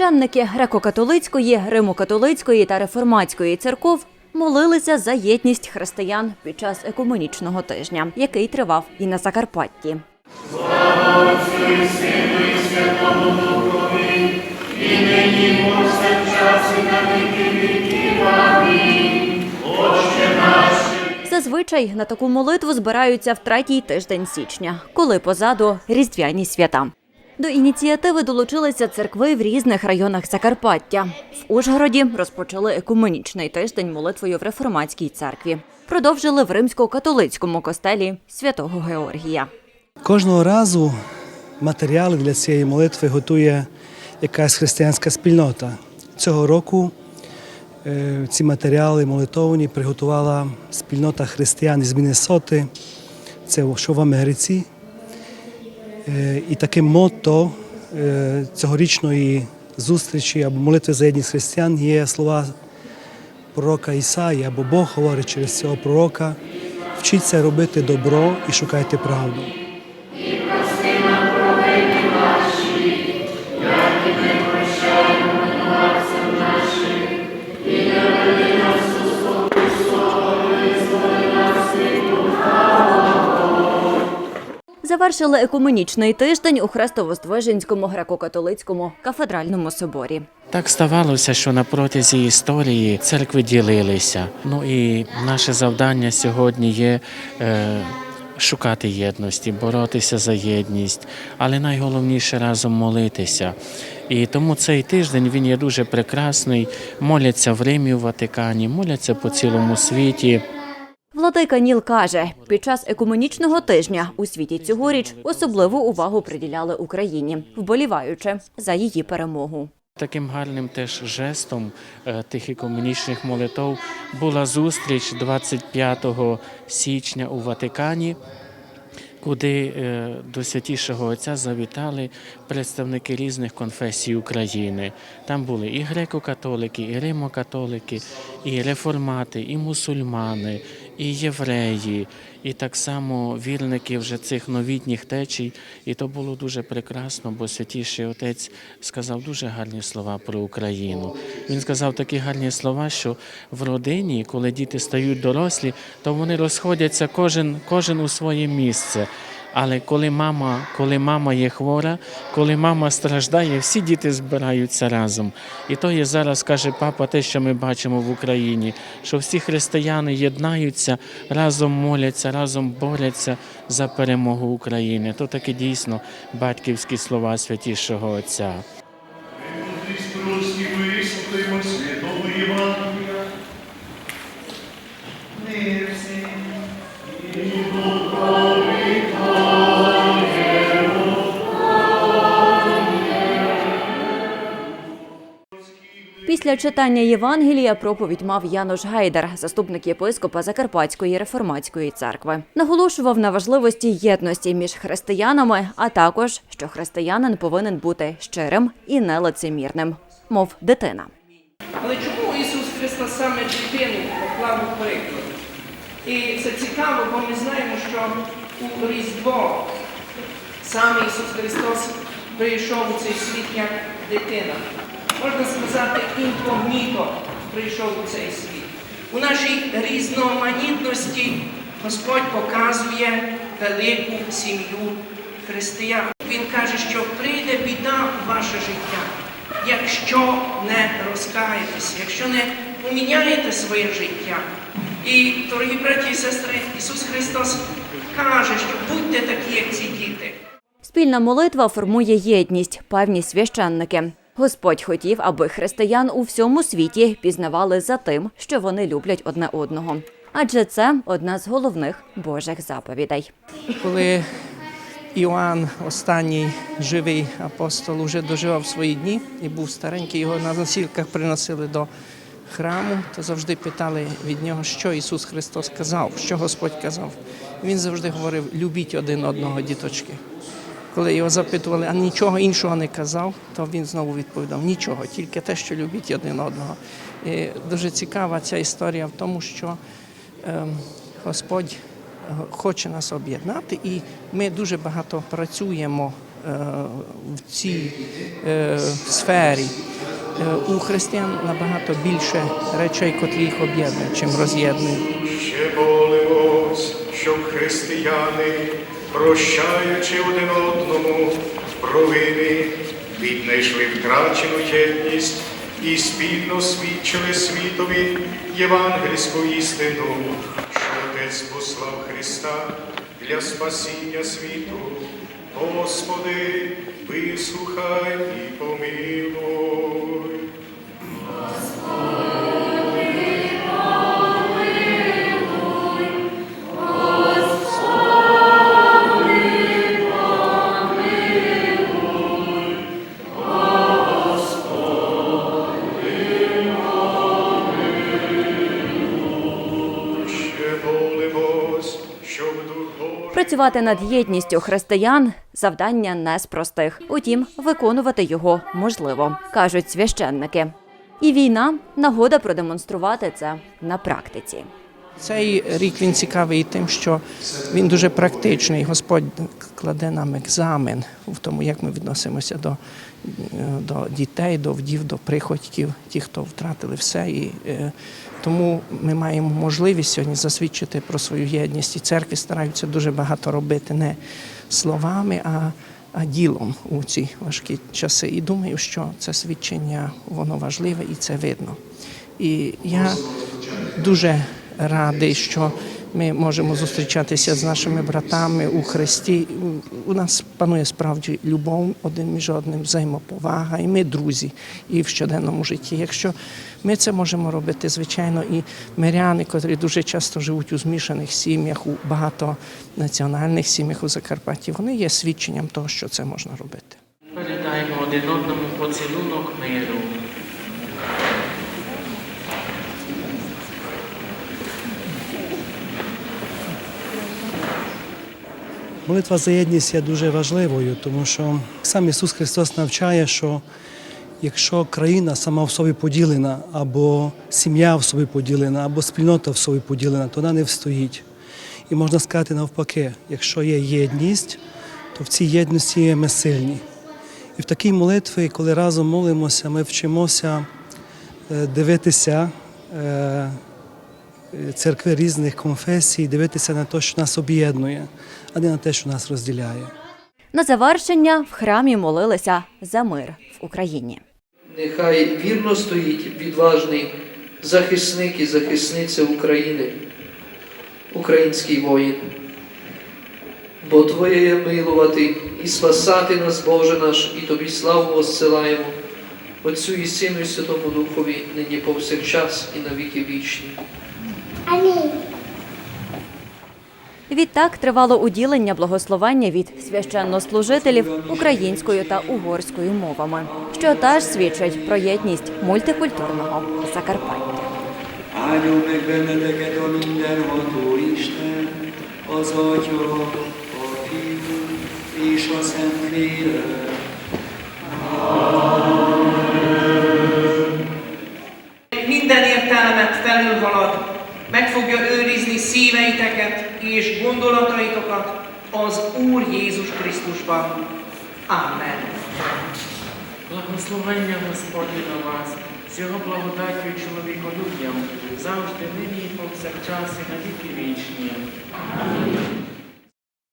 Священники греко-католицької, римо-католицької та реформатської церков молилися за єдність християн під час екуменічного тижня, який тривав і на Закарпатті. Зазвичай на таку молитву збираються в третій тиждень січня, коли позаду різдвяні свята. До ініціативи долучилися церкви в різних районах Закарпаття. В Ужгороді розпочали екуменічний тиждень молитвою в реформатській церкві. Продовжили в римсько-католицькому костелі святого Георгія. Кожного разу матеріали для цієї молитви готує якась християнська спільнота. Цього року е, ці матеріали молитовні приготувала спільнота християн із Міннесоти, це що в Америці. Е, І таке мото е, цьогорічної зустрічі або молитви за єдність християн є слова пророка Ісаї, або Бог говорить через цього пророка. Вчіться робити добро і шукайте правду. Завершили екуменічний тиждень у Хрестово-Здвиженському греко-католицькому кафедральному соборі. Так ставалося, що на протязі історії церкви ділилися. Ну і наше завдання сьогодні є. Е, Шукати єдності, боротися за єдність, але найголовніше разом молитися. І тому цей тиждень він є дуже прекрасний. Моляться в Римі, в Ватикані, моляться по цілому світі. Владика Ніл каже, під час екуменічного тижня у світі цьогоріч особливу увагу приділяли Україні, вболіваючи за її перемогу. Таким гарним теж жестом е, тих екуменічних молитов була зустріч 25 січня у Ватикані, куди е, до святішого Отця завітали представники різних конфесій України. Там були і греко-католики, і римо-католики, і реформати, і мусульмани, і євреї, і так само вірники вже цих новітніх течій. І то було дуже прекрасно, бо святіший отець сказав дуже гарні слова про Україну. Він сказав такі гарні слова, що в родині, коли діти стають дорослі, то вони розходяться кожен, кожен у своє місце. Але коли мама, коли мама є хвора, коли мама страждає, всі діти збираються разом. І то є зараз, каже папа, те, що ми бачимо в Україні, що всі християни єднаються, разом моляться, разом борються за перемогу України. То таки дійсно батьківські слова святішого Отця. Христос, і святого Євангелія. Після читання Євангелія проповідь мав Янош Гайдар, заступник єпископа Закарпатської реформатської церкви. Наголошував на важливості єдності між християнами, а також що християнин повинен бути щирим і нелицемірним, мов дитина. Але чому Ісус Христос саме дитину поклав у приклад? І це цікаво, бо ми знаємо, що у Різдво саме Ісус Христос прийшов у цей світ як дитина. Можна сказати, інкогніто прийшов у цей світ. У нашій різноманітності Господь показує велику сім'ю християн. Він каже, що прийде біда у ваше життя якщо не розкаєтеся, якщо не поміняєте своє життя. І, дорогі браті і сестри, Ісус Христос каже, що будьте такі, як ці діти. Спільна молитва формує єдність, певні священники. Господь хотів, аби християн у всьому світі пізнавали за тим, що вони люблять одне одного. Адже це одна з головних Божих заповідей. коли Іоанн, останній живий апостол, уже доживав свої дні і був старенький, його на носілках приносили до храму, то завжди питали від нього, що Ісус Христос казав, що Господь казав. Він завжди говорив: любіть один одного, діточки. Коли його запитували, а нічого іншого не казав, то він знову відповідав: нічого, тільки те, що любіть один одного. І дуже цікава ця історія в тому, що ем, Господь хоче нас об'єднати, і ми дуже багато працюємо е, в цій е, сфері. Е, У християн набагато більше речей, котрі їх об'єднують, чим роз'єднують. Ще молимось, щоб християни, прощаючи один одному провини, віднайшли втрачену єдність і спільно свідчили світові євангельську істину, що Отець послав Христа для спасіння світу. Господи, вислухай і помилуй. Працювати над єдністю християн завдання не з простих. Утім, виконувати його можливо, кажуть священники. І війна нагода продемонструвати це на практиці. Цей рік він цікавий тим, що він дуже практичний. Господь кладе нам екзамен в тому, як ми відносимося до, е, до дітей, до вдів, до приходьків, ті, хто втратили все. І е, тому ми маємо можливість сьогодні засвідчити про свою єдність. І церкви стараються дуже багато робити не словами, а, а ділом у ці важкі часи. І думаю, що це свідчення воно важливе і це видно. І я дуже радий, що ми можемо зустрічатися з нашими братами у Христі. У нас панує справді любов один між одним, взаємоповага, і ми друзі і в щоденному житті. Якщо ми це можемо робити, звичайно, і миряни, котрі дуже часто живуть у змішаних сім'ях, у багатонаціональних сім'ях у Закарпатті, вони є свідченням того, що це можна робити. Передаймо один одному поцілунок миру. Молитва за єдність є дуже важливою, тому що сам Ісус Христос навчає, що якщо країна сама в собі поділена, або сім'я в собі поділена, або спільнота в собі поділена, то вона не встоїть. І можна сказати навпаки, якщо є єдність, то в цій єдності ми сильні. І в такій молитві, коли разом молимося, ми вчимося е, дивитися е, церкви різних конфесій, дивитися на те, що нас об'єднує, а не на те, що нас розділяє. На завершення в храмі молилися за мир в Україні. Нехай вірно стоїть відважний захисник і захисниця України, український воїн. Бо Твоє є милувати і спасати нас, Боже наш, і Тобі славу воссилаємо, Отцю і Сину, і Святому Духові, нині повсякчас і на віки вічні. Відтак тривало уділення благословення від священнослужителів українською та угорською мовами, що теж свідчить про єдність мультикультурного Закарпаття. Minden értelmet felülhalad, meg fogja szíveiteket és gondolataitokat az Úr Jézus Krisztusban. Amen. Благословення Господнє на вас, з його благодаттю і чоловіколюб'ям, завжди нині і повсякчас і на віки вічні.